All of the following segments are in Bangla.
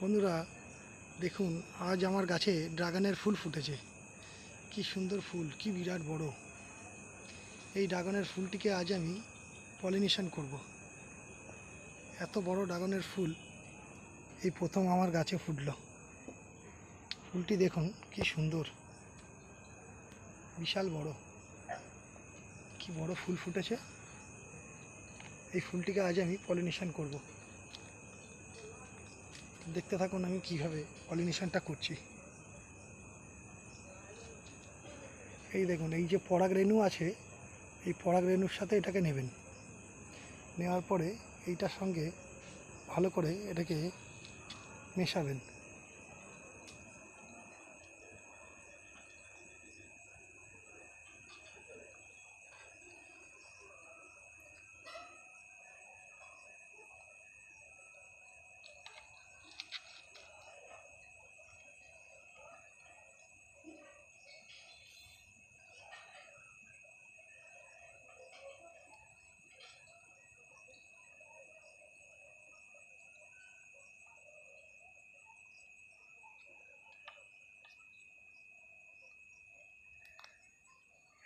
বন্ধুরা, দেখুন, আজ আমার গাছে ড্রাগনের ফুল ফুটেছে। কি সুন্দর ফুল, কি বিরাট বড়। এই ড্রাগনের ফুলটিকে আজ আমি পলিনেশন করব। এত বড় ড্রাগনের ফুল, এই প্রথম আমার গাছে ফুটল। ফুলটি দেখুন, কি সুন্দর, বিশাল বড়। কি বড় ফুল ফুটেছে। এই ফুলটিকে আজ আমি পলিনেশন করব। দেখতে থাকুন আমি কীভাবে পলিনেশনটা করছি। এই দেখুন, এই যে পরাগ রেণু আছে, এই পরাগ রেণুর সাথে এটাকে নেবেন। নেওয়ার পরে এইটার সঙ্গে ভালো করে এটাকে মেশাবেন।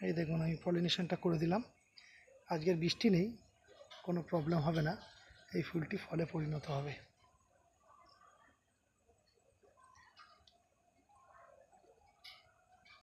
এই দেখুন, আমি পলিনেশনটা করে দিলাম। আজকের বৃষ্টি নেই, কোনো প্রবলেম হবে না। এই ফুলটি ফলে পরিণত হবে।